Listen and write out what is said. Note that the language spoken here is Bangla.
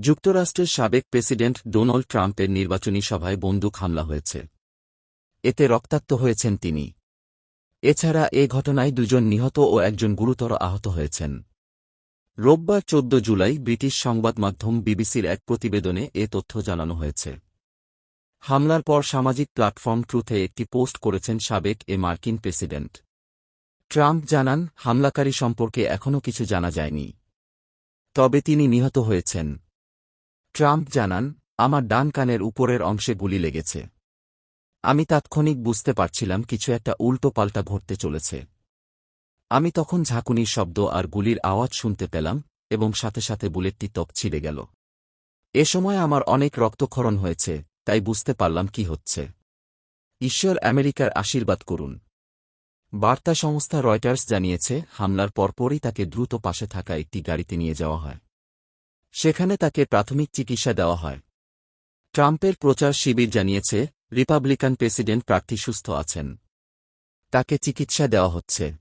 যুক্তরাষ্ট্রের সাবেক প্রেসিডেন্ট ডোনাল্ড ট্রাম্পের নির্বাচনী সভায় বন্দুক হামলা হয়েছে। এতে রক্তাক্ত হয়েছেন তিনি। এছাড়া এ ঘটনায় দুজন নিহত ও একজন গুরুতর আহত হয়েছেন। রোববার চোদ্দ জুলাই ব্রিটিশ সংবাদ মাধ্যম বিবিসির এক প্রতিবেদনে এ তথ্য জানানো হয়েছে। হামলার পর সামাজিক প্ল্যাটফর্ম ট্রুথে একটি পোস্ট করেছেন সাবেক এ মার্কিন প্রেসিডেন্ট। ট্রাম্প জানান, হামলাকারী সম্পর্কে এখনও কিছু জানা যায়নি। তবে তিনি নিহত হয়েছেন। ট্রাম্প জানান, আমার ডান কানের উপরের অংশে গুলি লেগেছে। আমি তাৎক্ষণিক বুঝতে পারছিলাম কিছু একটা উল্টো পাল্টা ঘটতে চলেছে। আমি তখন ঝাঁকুনির শব্দ আর গুলির আওয়াজ শুনতে পেলাম, এবং সাথে সাথে বুলেটটি ত্বক ছিঁড়ে গেল। এ সময় আমার অনেক রক্তক্ষরণ হয়েছে, তাই বুঝতে পারলাম কি হচ্ছে। ঈশ্বর আমেরিকার আশীর্বাদ করুন। বার্তা সংস্থা রয়টার্স জানিয়েছে, হামলার পরপরই তাকে দ্রুত পাশে থাকা একটি গাড়িতে নিয়ে যাওয়া হয়। সেখানে তাকে প্রাথমিক চিকিৎসা দেওয়া হয়। ট্রাম্পের প্রচার শিবির জানিয়েছে, রিপাবলিকান প্রেসিডেন্ট প্রার্থী সুস্থ আছেন। তাকে চিকিৎসা দেওয়া হচ্ছে।